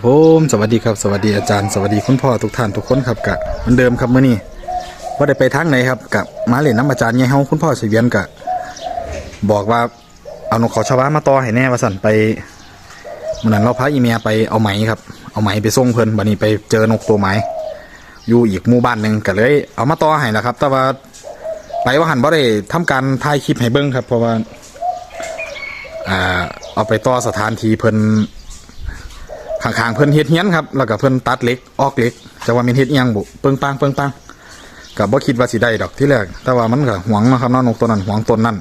ครับผมสวัสดีครับสวัสดีอาจารย์ สวัสดีคุณพ่อทุกท่านทุกคนครับกะเหมือนเดิมครับเมื้อนี้ว่าได้ไปทางไหนครับกับมาเล่นน้ำอาจารย์ไงเฮาคุณพ่อเสวียนกะบอกว่าเอานกเขาชาวบ้านมาต่อให้แน่ว่าสั่นไปเมื่อนั้นเราพาอีเมียไปเอาไหมครับ เอาไหมไปส่งเพิ่นบัดนี้ไปเจอนกตัวไหมอยู่อีกหมู่บ้านหนึ่งก็เลย เอามาต่อให้แล้วครับ แต่ว่าไปว่าหันบ่ได้ทำการถ่ายคลิปให้เบิ่งครับ เพราะว่าอ่าเอาไปต่อสถานที่เพิ่น ข้างๆเพิ่นเฮ็ดเฮียนครับแล้วก็เพิ่นตัดเหล็กออกเหล็กจะว่าแม่นเฮ็ดอิหยังบุเปิงปังเปิงปังก็บ่คิดว่าสิได้ดอกที่แรกแต่ว่ามันก็หวงเนาะครับเนาะนกตัวนั้นหวงต้นนั้น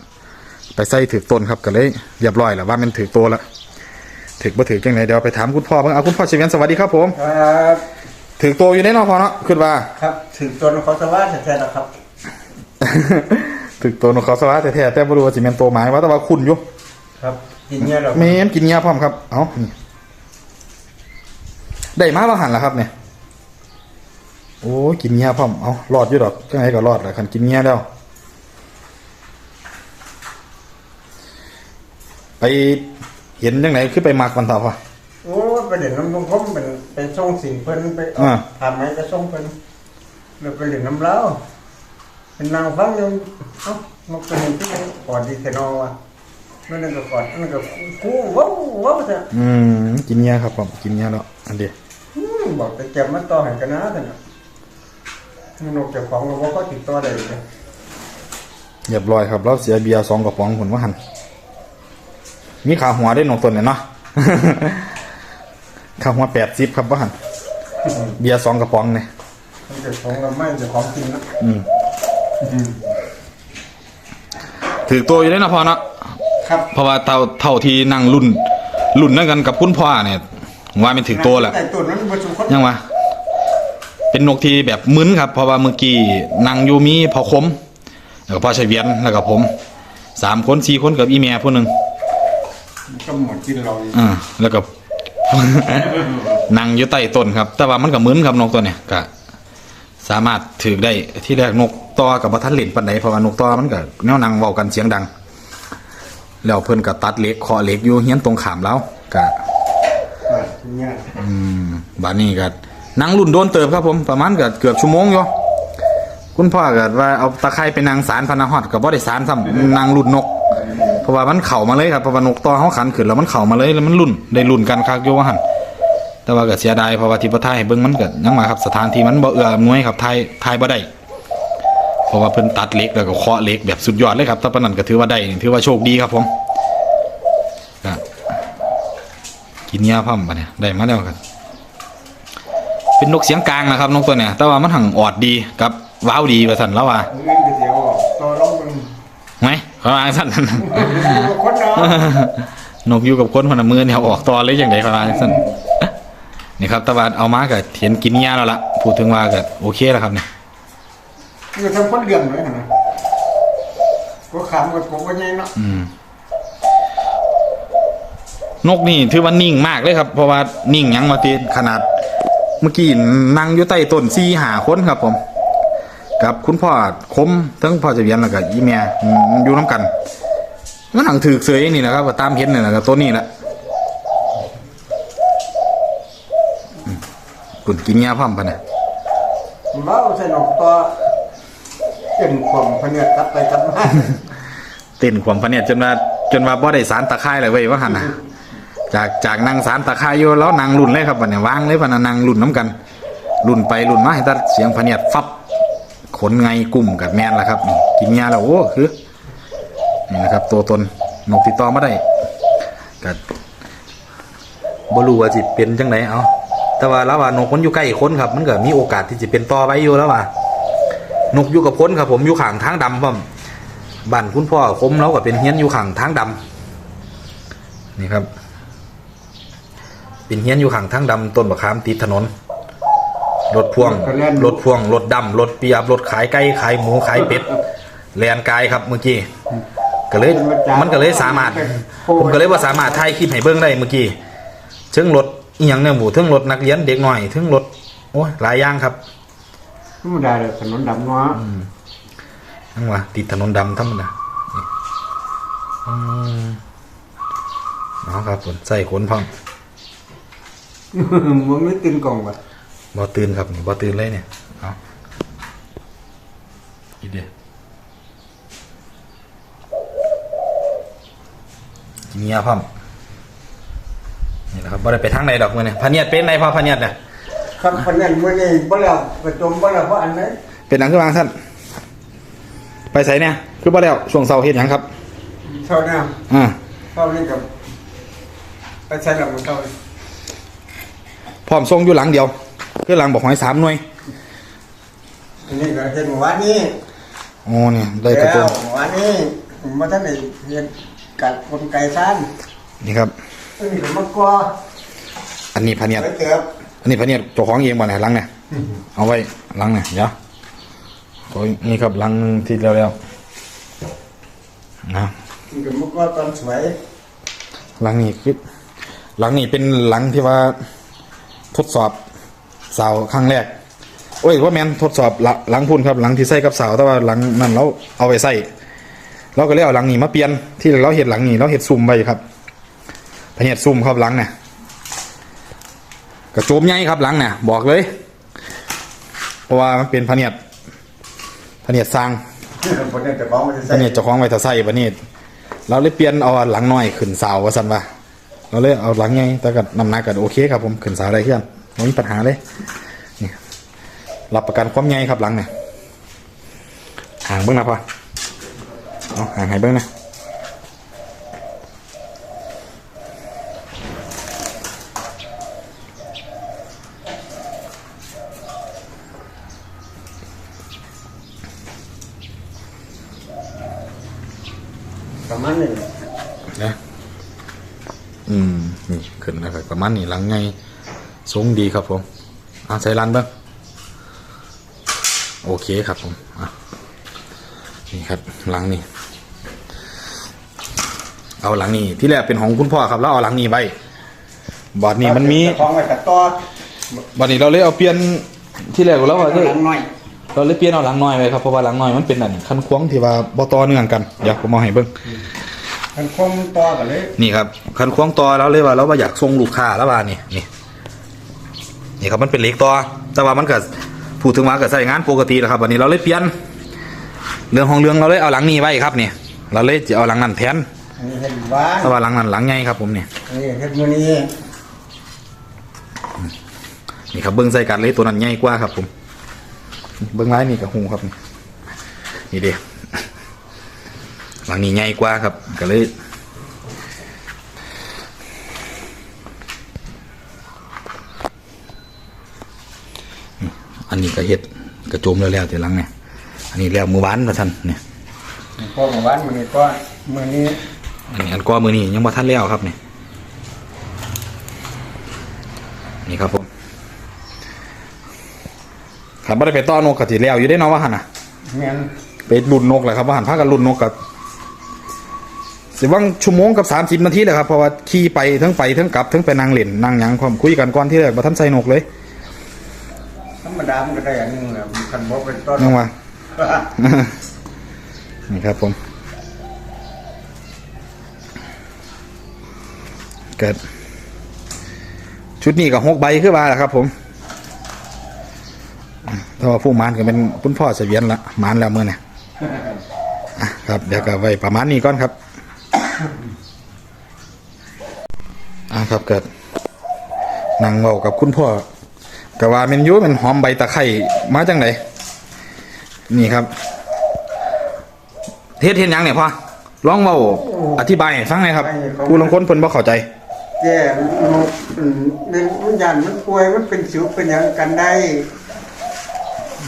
ไปใส่ถือต้นครับก็เลยเรียบร้อยแล้วว่ามันถือตัวละถือบ่ถือจังไดเดี๋ยวไปถามคุณพ่อเบิ่งเอาคุณพ่อเฉวียนสวัสดีครับผมครับถือตัวอยู่ในเนาะพ่อเนาะคิดว่าครับถึงตัวเขาจะว่าแท้ๆนะครับถือตัวนกเขาสวัสดิ์แท้ๆแต่บ่รู้ว่าสิแม่นตัวหมายว่าแต่ว่าคุณอยู่ครับกินเนี่ยเราแม่นกินเงียพร้อมครับเอ้านี่ ได้มาแล้วหันแล้วครับเนี่ยโอ้ยกินเงี้ยพ่อมเอารอดอยู่ดอกจังไงก็รอดแหละคันกินเงี้ยแล้ว ไปเห็นจังไหนคือไปมักมันต่อพ่อโอ้ไปเล่นน้ำมันผมเป็นไปส่งสิ่งเพิ่นไปอ่าทำไหมไปส่งเพิ่นแล้วไปเล่นน้ำเล้าเป็นนางฟังอยู่เอ้านกตัวนี้ที่มันกอดดีแค่นอวะนั่นก็กอดนั่นก็คู่ว้าวว้าวจ้ะอืมกินเงี้ยครับผมกินเงี้ยแล้วอันเดียวอืม บอกไปเก็บมาต่อให้กันนะท่านน่ะนกเจ้าของก็บอกเขาติดต่อได้เลยเรียบร้อยครับเราเสียเบียร์สองกระป๋องผลว่าหันมีขาหัวได้หนองตนเนี่ยเนาะขาหัวแปดสิบครับว่าหันเบียร์สองกระป๋องเนี่ยเจ้าของก็ไม่เจ้าของกินนะอืมถือตัวอยู่ได้นะพ่อเนาะครับเพราะว่าเท่าเท่าที่นั่งรุ่นรุ่นนั่นกันกับคุณพ่อเนี่ย ว่ามันถือตัวแหละแต่ตัวนั้นมันสุคนยังวะเป็นนกที่แบบมึนครับเพราะว่าเมื่อกี้นั่งอยู่มีพอคมแล้วก็พ่อชัยเวียนแล้วก็ผมสามคนสี่คนกับอีเมียผู้หนึ่งก็หมดกินเราอีกอ่าแล้วก็นั่งอยู่ใต้ต้นครับ แต่ว่ามันก็มึนครับนกตัวเนี่ยก็สามารถถือได้ที่แรกนกต่อกับบัทันเล่นปันไหนเพราะว่านกต่อมันก็แนวนั่งเว้ากันเสียงดัง แล้วเพิ่นก็ตัดเหล็กเคาะเหล็กอยู่เฮียนตรงขามแล้วก็ อะเนี่ยอืมบาดนี้ก็นั่งรุ่นโดนเติบครับผมประมาณก็เกือบชั่วโมงอยู่คุณพ่อก็ว่าเอาตะไคร้ไปนางสารพนาฮอดก็บ่ได้สารซ้ำนางรุ่นนก เพราะว่ามันเข้ามาเลยครับเพราะว่านกตอเฮาขันขึ้นแล้วมันเข้ามาเลยแล้วมันรุ่นได้รุ่นกันคักอยู่ว่าหันแต่ว่าก็เสียดายเพราะว่าที่บ่ทยเบิ่งมันก็ยังมาครับสถานที่มันบ่เอื้ออำนวยครับไทายทยบ่ได้เพราะว่าเพิ่นตัดเหล็กแล้วก็เคาะเหล็กแบบสุดยอดเลยครับถ้าปนันก็ถือว่าได้ถือว่าโชคดีครับผมก็ กินยาพัมปะเนี่ยได้มาแล้วครับเป็นนกเสียงกลางนะครับนกตัวเนี่ยแต่ว่ามันหังออดดีกับว้าวดีว่าซั่นแล้วว่าเงินก๋วยเตี๋ยวออกตัวร้องมึงไหมเขาว่าซั่นคนเนาะนกอยู่กับคนพนมือเนี่ยเอาออกตอนเลยอย่างไรประมาณนั้นนี่ครับตะวันเอามากับเห็นกินหญ้าแล้วล่ะพูดถึงว่าก็โอเคแล้วครับเนี่ยมันก็ทำคนเดือดเลยนะก็ขำกับผมก็ยังเนาะอืม นกนี่ถือว่านิ่งมากเลยครับ เพราะว่านิ่งหยังมาตีขนาด เมื่อกี้นั่งอยู่ใต้ต้นซี่หาคนครับ ผม กับคุณพ่อคมทั้งพ่อจะเวียนแล้วก็อีเมียอืมอยู่น้ำกันมันหนังถือเสยนี่นะครับก็ตามเห็นนี่แหละก็ตัวนี้แหละอืมกุนกินหญ้าพร้อมปะเนี่ยเมาสนุกตัวเป็นความพเนียดกลับไปกลับมาเต้นความพะเนียดจนว่าจนว่าบ่ได้สารตะไคร้เลยเว้ยว่าหันนะ จากจากนางสารตะคร้อยู่แล้วนางรุ่นเลยครับวันนี้วางเลยพะนะนางรุ่นน้ำกันรุ่นไปรุ่นมาให้ตัเสียงพเนียดฟับขนไงกลุ่มกับแมนละครับกินยาแล้วโอ้คือนี่นะครับ ตัวตนนกติดต่อมาได้กับ่รู้ว่าจิเป็นจังไดเอาแต่ว่าแล้วว่านกมันอยู่ใกล้คนครับ มันก็มีโอกาสที่จะเป็นต่อไปอยู่แล้วว่านกอยู่กับคนครับ ผมอยู่ข้างทางดำพ่อมบ้านคุณพ่อคมเราก็เป็นเฮี้ยนอยู่ข้างทางดำนี่ครับ เป็นเฮียนอยู่ข้างทางดำต้นบะขามติดถนน รถพ่วง รถพ่วง รถดำรถเปียบ รถขายไก่ขายหมูขายเป็ดแลนกายครับเมื่อกี้ก็เลยมันก็เลยสามารถ ผมก็เลยว่าสามารถถ่ายคลิปให้เบิ้งได้เมื่อกี้เชิงรถอีหยังเนี่ยหมูเทิงรถนักเรียนเด็กหน่อยเทิงรถโอ้ยหลายอย่างครับธรรมดาเลยถนนดำเนาะนั่งว่าติดถนนดำธรรมดานี่อืมเอาครับผมใส่ขนพร้อ มมันไม่ตื่นกล่องว่ะบ่ตื่นครับนี่บ่ตื่นเลยเนี่ยเอาอีเดียกินเงียพร้อมนี่แหละครับบ่ได้ไปทางใดดอกมื้อนี้พะเนียดเป็นไดพอพะเนียดน่ะครับพันนั้นมื้อนี้บ่แล้วกระจมบ่แล้วเพราะอันไหนเป็นหนังคือวางซั่นไปไสเนี่ยคือบ่แล้วช่วงเช้าเฮ็ดหยังครับเท่าน้อ่าำเท่านี้กับไปใช้ลำมันเท่านี้ พร้อมส่งอยู่หลังเดียว คือหลังบอกหอยสามหน่วยอันนี้ก็เห็นเมื่อวานนี้อ๋อเนี่ยได้กระแล้ตุ้วนเมื่อวานนี้ผมมาท่านได้เห็นกัดคนไก่ซ่านนี่ครับอันนี้ก็มากลัวอันนี้พะเนียดไปเติบอันนี้พะเนียดเจ้าของเองบ่เนี่ยหลังเนี่ยเอาไว้หลังเนี่ยเดี๋ยวโอ้ยนี่ครับหลังที่แล้วแล้วนะมันก็มากลัวตอนสวยหลังนี้คือหลังนี้เป็นหลังที่ว่า ทดสอบเสาครั้งแรก โอ้ยว่าแมนทดสอบหลังหลังพุ่นครับหลังที่ใส่กับเสาแต่ว่าหลังนั้นเราเอาไปใส่เราก็เลยเอาหลังนี้มาเปลี่ยนที่เราเห็ดหลังนี้เราเห็ดซุ่มไปครับพะเนียดซุ่มครับหลังเนี่ยกระโจมใหญ่ครับหลังเนี่ยบอกเลย เพราะว่ามันเป็นพะเนียดพะเนียดสร้างคนนี้แต่ของมันจะพะใส่เนียดเจ้าของไว้ถ้าใส่พะเนียดเราเลยเปลี่ยนเอาหลังน้อยขึ้นเสาว่าสันว่า เราเลยเอาหลังไงแต่กับน้ำหนักก็โอเคครับผมขึ้นสาได้เพื่อนไม่มีปัญหาเลยนี่รับประกันความใหญ่ครับหลังเนี่ยห่างเบื้องนะพ่อเอาห่างให้เบื้องนะประมาณนี้ นะอืมนี่ขึ้นนะครับ ประมาณนี้หลังไงสูงดีครับผมอ่าใส่รันเบ้างโอเคครับผมอะนี่ครับหลังนี้เอาหลังนี้ที่แรกเป็นของคุณพ่อครับแล้วเอาหลังนี้ไว้บอดนี้มันมีแต่ของไว้แต่ต่อบอดนี้เราเลยเอาเปลี่ยนที่แรกเราว่าหลังน้อยเราเลยเปลี่ยนเอาหลังน้อยไว้ครับเพราะว่าหลังน้อยมันเป็นอันคันควงที่ว่าบ่ต่อเนื่องกันเดี๋ยวผมเอาให้เบิ่ง มันคงต่อกันเลยนี่ครับคันควงต่อแล้วเลยว่าเราว่าอยากส่งลูกค้าแล้วว่านี่นี่นี่ครับมันเป็นเหล็กต่อแต่ว่ามันก็พูดถึงว่าก็ใช้งานปกติแหละครับวันนี้เราเลยเปลี่ยนเรื่องของเรื่องเราเลยเอาหลังนี้ไว้ครับนี่เราเลยจะเอาหลังนั้นแทนอันนี้เห็นว่าแต่ว่าหลังนั้นหลังใหญ่ครับผมนี่อันนี้เห็นมือนี้นี่ครับเบิ้งใส่กันเลยตัวนั้นใหญ่กว่าครับผมเบิ้งไว้นี่กับหูครับนี่นี่เดี หลังนี้ใหญ่กว่าครับ ก็เลยอันนี้ก็เฮ็ดกระโจมแล้วแล้วแต่หลังเนี่ยอันนี้แล้วมือวานมาท่านเนี่ยพอเมื่อวานมือนี้ก็มือนี้อันนี้อันก้อมือนี่ยังบ่ทันแล้วครับนี่นี่ครับผมขันบ่ได้ไปต้อนกกะทิแล้วอยู่ได้เนาะว่าหั่นน่ะเมียนไปลุ่นนกแหละครับว่าหันพากันลุ่นนกกับ สิว่างชั่วโมงกับสามสิบนาทีแหละครับเพราะว่าขี่ไปทั้งไปทั้งกลับทั้งไปนั่งเล่นนั่งหยังความคุยกันก่อนที่แรกมาท่านใส่นกเลยธรรมดามันก็ได้อันหนึงแหละมันคันบอกเป็นต้นนั่งว่านี่ครับผมเกิดชุดนี้กับหกใบขึ้นมาแหละครับ ผมถ้าว่าผู้หมานก็เป็นคุณพ่อเสวียนละหมานแล้วเมื่อเนี่ยอะครับเดี๋ยวก็ไว้ประมาณนี้ก่อนครับ อะครับเกิดนั่งเว้ากับคุณพ่อแต่ว่าเมนอยูเป็นหอมใบตะไคร่มาจังไหนนี่ครับเฮ็ดเฮ็ดหยังเนี่ยพ่อลองเว้าอธิบายให้ฟังหน่อยครับผู้ลางคนเพิ่นบ่เข้าใจแย่มันมันมันยันมันป่วยมันเป็นสิวเป็นอย่างกันได้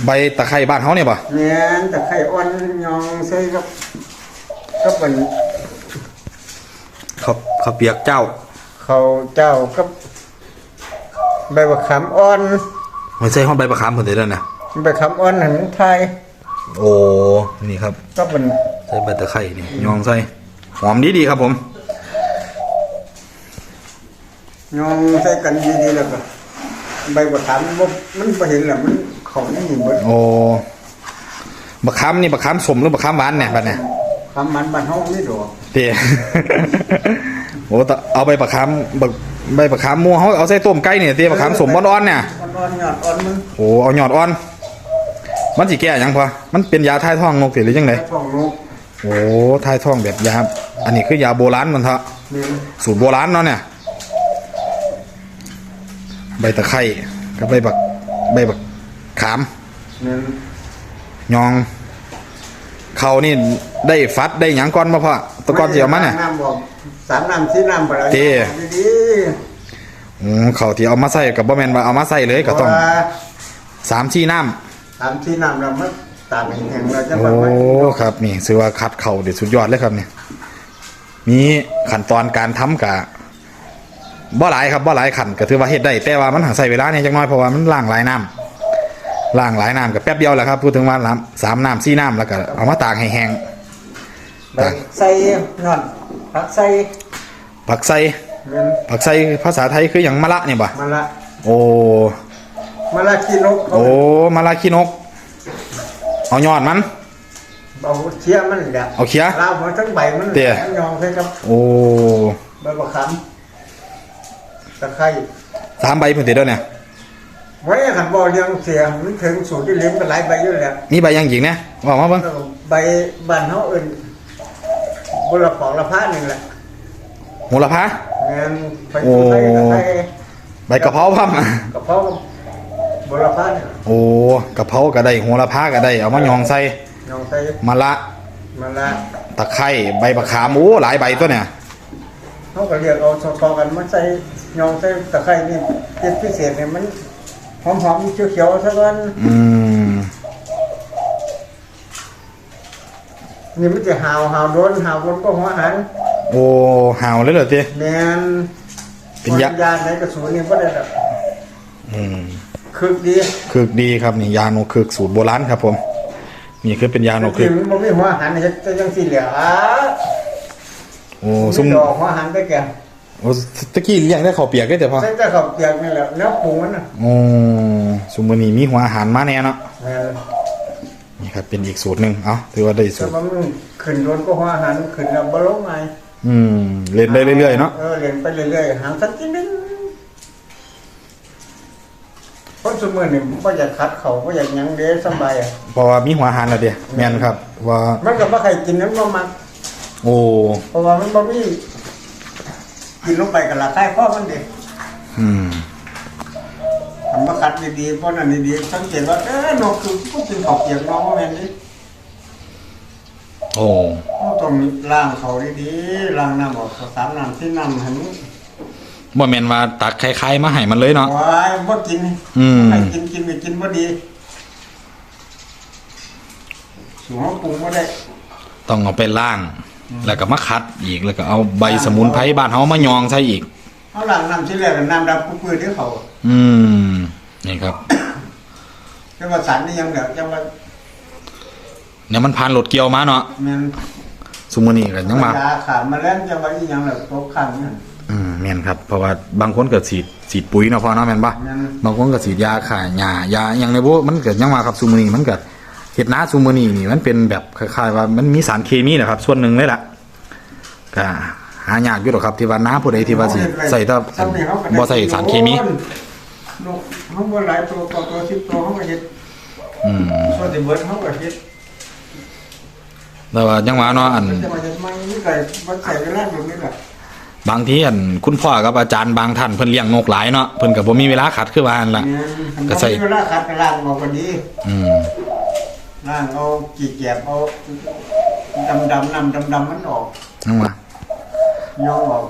ใบตะไคร่บ้านเฮาเนี่ยบ่เมียนแต่ไข่อ่อนยองใส่กับก็เป็นเขาเขาวเปียกเจ้าเขาวเจ้ากับใบบักขามอ่อน ไม่ใช่ห้องใบประคามเพิ่นได้แล้วนะใบขามอ่อนหันไทยโอ้นี่ครับก็เป็นใส่ใบตะไคร่นี่ยองใส่หอมดีดีๆครับผม ยองใส่กันดีๆแล้วก็ใบบักขามมันบ่มันบ่เห็นแหละมันเขานี่หมดโอ้บักคามนี่บักคามสมหรือบักคามหวานเนี่ยบัดเนี่ยคำมันบ้านเฮานี่ดอกเตี้ย โอ้แต่เอาไปบักคามบักใบบักขามมัวเขาเอาใส่ต้มไก่เนี่ยตีบักขามสมอ่อนๆเนี่ยอ่อนๆยอดอ่อนมันโอ้เอาหยอดอ่อน มันสิแก้หยังพอมันเป็นยาทายท้องนกสิหรือยังไงไอ้พวกลูกโอ้ทายท้องแบบยาอันนี้คือยาโบราณมันเถอะนี่สูตรโบราณเนาะเนี่ยใบตะไคร้กับใบบักใบบักขามนี่ยอง เขานี่ได้ฟัดได้หยังก่อนมาพ่อแตะกอนเสียวมันเนี่ยน้ำบอกสามน้ำสี่น้ำไปแล้วเจ้ดีอืมเขาที่เอามาใส่กับบ่แม่นว่าเอามาใส่เลยๆก็ต้องเพราะว่าสามชี้น้สามสี่น้ำแล้วมันตากแห้งๆแล้วจะำแบบโอ้ว่าครับนี่ถือว่าคัดเข่าเด็ดสุดยอดเลยครับเนี่ยมีขั้นตอนการทำกะบ่หลายครับบ่หลายขันก็ถือว่าเฮ็ดได้แต่ว่ามันหาใส่เวลาเนี่ยจักหน้อยเพราะว่ามันล้างหลายน้ำ ล้างหลายน้ำกับแป๊บเดียวแหละครับ พูดถึงว่าน้ำสามน้ำสี่น้ำแล้วก็เอามาตากให้แห้งใบใส่นอนผักใส่ผักใส่เงินผักใส่ภาษาไทยคืออย่างมะละเนี่ยบ่มาละโอ้มาละขี้นกเขาโอ้มะละขี้นก เอายอดมันเอาเชี่ยมันแหละเอาเขี้ยลาวหัวทั้งใบมันเตี้ยยองใส่กับ โอ้ใบมะขามตะไคร้สามใบเพิ่นติดแล้วเนี่ย ไว้ขันบ่อเลี้ยงเสียมันถึงสูตรที่เลี้ยงกันหลายใบอยู่แล้วมีใบยังหญิงเนี่ยบอกมาเบิ่งแล้วก็ใบบ้านเฮาเอิ้นบุรพองละพาหนึ่งแหละโหระพาเงินไปโอ้ไทยตะไคร้ใบกะเพราพัมกระเพราบุรพาเนี่ยโอ้กะเพราก็ได้โหระพาก็ได้เอามายองใส่ยองใส่มะละมาละตะไคร้ใบมะขามโอ้หลายใบตัวเนี่ยเขาก็เรียกเอาสตอกันมาใส่ยองใส่ตะไคร้นี่เจ็ดพิเศษเนี่ยมัน หอมๆเขียวๆซะก่อนอืมนี่มันจะหาวหาวโดนหาวบนก็หัวหันโอ้ห่าวเลยเหรอติแมนเป็นยะยาในกระสุนนี่ก็ได้แบบอืมคึกดีคึกดีครับนี่ยาโนคึกสูตรโบราณครับผม นี่คือเป็นยาโนคึที่กมันบ่มีหัวหันจะจะยังสีเหลืออะโอ้ซุ่ม ดอกหัวหันไปแก่ โอ้ตะกี้เลี้ยงได้ข้าวเปียกได้แต่พอใส่แต่ข้าวเปียกนี่แหละเนื้อปรุงมันน่ะโอ้ซุมมื้อนี้มีหัวอาหารมาแน่เนาะแม่นนี่ครับเป็นอีกสูตรหนึงเอ้าถือว่าได้สูแต่ตร ว่ามันขึ้นโดนก็หัวหันขึ้นแล้วบ่ลงไงอืมเล่นได้เรื่อยๆเนาะเออเรียนไปเรื่อยๆหางสักทีนึงคนสมือนี่บ่อยากคัดเขาบ่อยากหยังเด้สบายอะเพราะว่ามีหัวอาหารแล้วเด้แม่นครับว่ามันก็บ่ใครกินนั้นบ่มัก โอ้เพราะว่ามันบ่มี กินลงไปกับละคายพ่อมันเด็กอืมทำมาคัดดีๆเพราะนั่นดีๆสังเกตว่าเออนกคือผู้กินข้าวเปียกน้องว่าแม่นนี่โอ้เราต้องล้างเขาดีๆล้างน้ำออกสามน้ำที่น้ำให้มันบ่แม่นว่าตักคล้ายๆมาให้มันเลยเนาะว้ายบ่กินอืมให้กินกินไม่กินบ่ดีสูงปรุงบ่ได้ ต้องเอาไปล้าง แล้วก็มาคัดอีกแล้วก็เอาใบสมุนไพรบ้านเฮามายองใส่อีกเอาล้างน้ำที่แรกน้ำดำปื้อๆที่เขา อืมนี่ครับจังว่าสารนี่ยังเดี๋ยวจังว่าเนี่ยมันผ่านรถเกี่ยวมาเนาะแม่นซุมื้อนี้ก็ยังมายาขาดแมลงจังว่าอีหยังแล้วตกข้างนั่นอืมแม่นครับ เพราะว่าบางคนก็ฉีดฉีดปุ๋ยเนาะพอเนาะแม่นปะแม่น บางคนก็ฉีดยาฆ่าหญ้ายาอย่างในพวกมันเกิดยังมาครับซูมือนีมันเกิด เห็ดนาซูมือนีนี่มันเป็นแบบคล้ายๆว่ามันมีสารเคมีนะครับ ส่วนหนึ่งเลยล่ะก็หายากอยู่หรอกครับที่ว่าน้าผู้ใดที่ว่าสิใส่ถ้าบ่ใส่สารเคมีนกเขาบ่หลายตัวต่อตัวสิบตัวเขาก็เฮ็ดอืมส่วนที่เบิดเขาก็เฮ็ดแต่ว่ายังว่าเนาะอันมันจะมาจะมานี่ก็บ่ใส่เวลาแบบนี้แหละบางทีอันคุณพ่อกับอาจารย์บางท่านเพิ่นเลี้ยงนกหลายเนาะเพิ่นก็บ่มีเวลาขัดคือว่าหั่นล่ะเนี่ยก็ใส่เวลาคัดก็ล้างออกก็ดีอืม ล้างเอากี่แกบเอาดำๆน้ำดำๆมันออกยังว่าย่องออก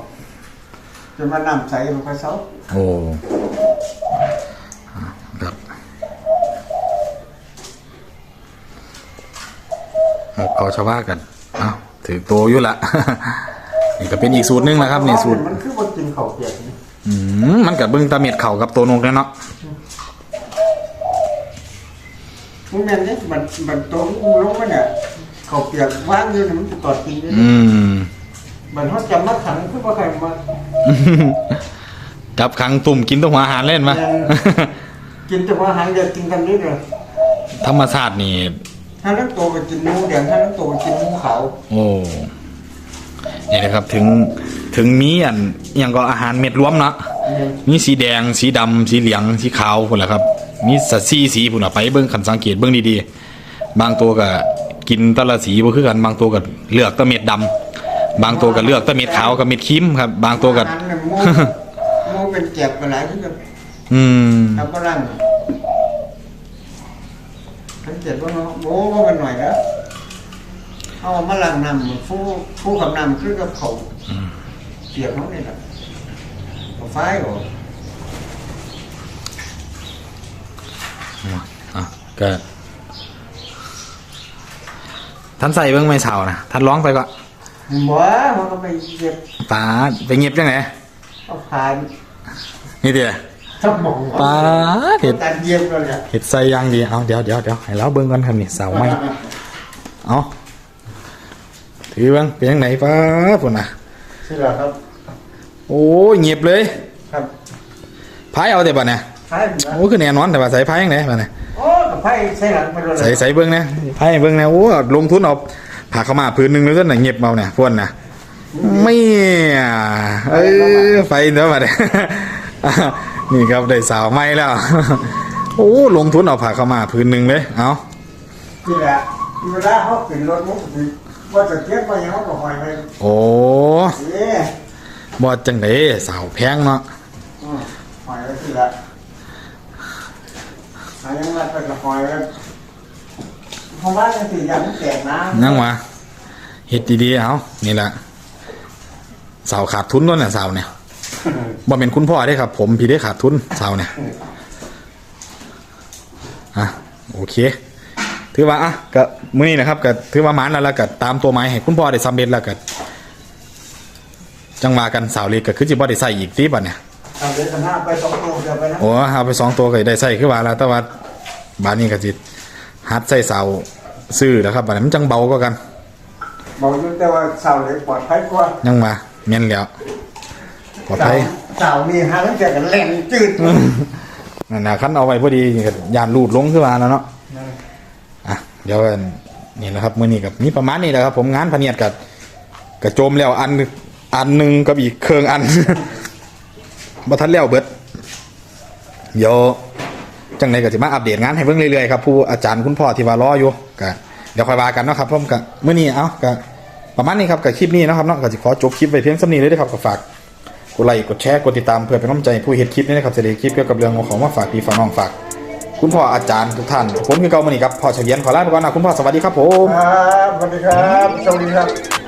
จนมาน้ำใสมันก็เซาโอ้อ่าครับหมกเขาชาวบ้านกันเอ้าถือโตอยู่ละนี่ก็เป็นอีกสูตรหนึงนะครับนี่สูตรมันคือบ่กินข้าวเปียกนี่อืมมันกับเบิ้งตาเม็ดเข่ากับตัวนกเนี่ยเนาะ มันแม่นนี่มันมันโตลงมาเนี่ยข้าวเปียกวางอยู่นี่มันจะตอดกินได้อืม มันเขาจำมาขังคือว่าใครมา จับขังตุ่มกินแตัวหัวอาหารเล่นมากินแต่ว่าอาหารเดียวกินกันนิดเดียวธรรมชาตินี่ ถ้านั้นโตก็กินหมูแดงถ้านั้นโตก็กินหมูขาวโอ้นี่นะครับถึงถึงมีอันอหย่างก็อาหารเม็ดรวมเนาะมีสีแดง สีดำสีเหลือง สีขาวพุ่นแหละครับ มีสัดสีสีพุ่นน่ะไปเบิ่งคันสังเกตเบิ่งดีๆ บางตัวก็กินแตะละสีบ่คือกันบางตัวก็เลือกแตะเม็ดดำบางตัวก็เลือกแตะเม็ดขาวกับเม็ดครีมครับ บางตัวก็อาหารเนี่ยหมูหมูเป็นเจ็บไปหลายที่จะอืมทำฝรั่งทั้งเจ็บว่าเนาะโอ้ว่ากันหน่อยแล้วเอามาลังนำฟูฟูกับนำคือกับเขาเปียกเขาเนี่ยแหละกับไฟหรอ อะก็ท่านใส่เบิ่งไม่เช้านะท่านร้องไปก็บ่มันก็ไปเจ็บตาไปเงียบจังไหนเอาผ่านนี่เดียสมองปาดเห็ดการเย็บเลยเนี่ยเห็ดใส่ย่างดีเอาเดี๋ยวเดี๋ยวเดี๋ยวให้เราเบิ่งก่อนครับนี่เสาไม้เอาถือเบิ่งเป็นยังไงป้าพุ่นน่ะใช่แล้วครับ โอ้ยเงียบเลย ครับพายเอาแต่บัดเนี่ย ใช่แล้วโอ้คือแน่นอนแต่ว่าใส่พายยังไงบัดเนี่ยโอ้กับไฟใช่หลังไปเลยใส่ใส่เบิ่งนะพายให้เบิ่งนะโอ้ลงทุนเอาผ่าเข้าวมาพื้นหนึงเลยต้นน่ะเงียบเอาเนี่ยพวนน่ะไม่อะเออไฟเด้อบัดเนี่ยนี่ครับได้สาวไม้แล้ว โอ้ลงทุนเอาผ่าเข้าวมาพื้นหนึงเลยเอานี่แหละเวลาเขาขึ้นรถมุกว่าจะเทียบไปยังเขาก็หอยไปโอ้เอ๊ะบอดจังไดสาวแพงเนาะ อืมหอยไปสิละหา ยังรัดไปกับหอยแล้วเพราะว่าจังยังแตกน้ำนั่งมาเฮ็ดดีๆเอานี่แหละสาวขาดทุนด้วยเนี่ยสาวเนี่ยบ่เป็นคุณพ่อได้ครับ ผมพี่ได้ขาดทุนสาวเนี่ยอะโอเค ถือว่าอะก็มื้อนี้นะครับก็ถือว่าหมานแล้วแล้วก็ตามตัวไม้ให้คุณพ่อได้สำเร็จแล้วก็จังว่ากันสาวเล็กก็คือสิบ่ได้ใส่อีกติบัดเนี่ย เอาเดี๋ยวจะหน้าไปสองตัวเดี๋ยวไปนะโอ้เอาไปสองตัวก็ได้ใส่คือว่าแล้วแต่ว่าบานนี้ก็สิหัดใส่เสาซื้อแล้วครับบัดนี้มันจังเบาก็กันบอกอยู่แต่ว่าเสาเลยปลอดภัยกว่ายังมาแม่นแล้วปลอดเสาภัยเสานี่หาตั้งแต่กันแหลงจืดนั่นนะคันเอาไว้พอดีก็ยานลูดลงขึ้นมาแล้วเนาะอะเดี๋ยวกันนี่แหละครับมื้อนี้กับมีประมาณนี้แหละครับ ผมงานพะเนียดกับกระโจมแล้วอันอันหนึ่งกับอีกเครื่องอัน บ่ทันแล้วเบิดเดี๋ยวจังไดก็สิมาอัปเดตงานให้เบิ่งเรื่อยๆครับผู้อาจารย์คุณพ่อที่ว่ารออยู่ก็เดี๋ยวค่อยว่ากันเนาะครับผมก็มื้อนี้เอ้าก็ประมาณนี้ครับกับคลิปนี้นะครับเนาะก็สิขอจบคลิปไว้เพียงส่านี้เลยเด้ครับก็ฝากกดไลค์กดแชร์กดติดตามเพื่อเป็นกำลังใจผู้เห็นคลิปนี้นะครับจะได้คลิปเกี่ยวกับเรื่องของมาฝากพี่ฝากน้องฝาก คุณพ่ออาจารย์ทุกท่านผมคือเกามานี่ครับพ่อเฉลียนขอลาไปก่อนนะคุณพ่อสวัสดีครับผม ครับสวัสดีครับสวัสดีครับ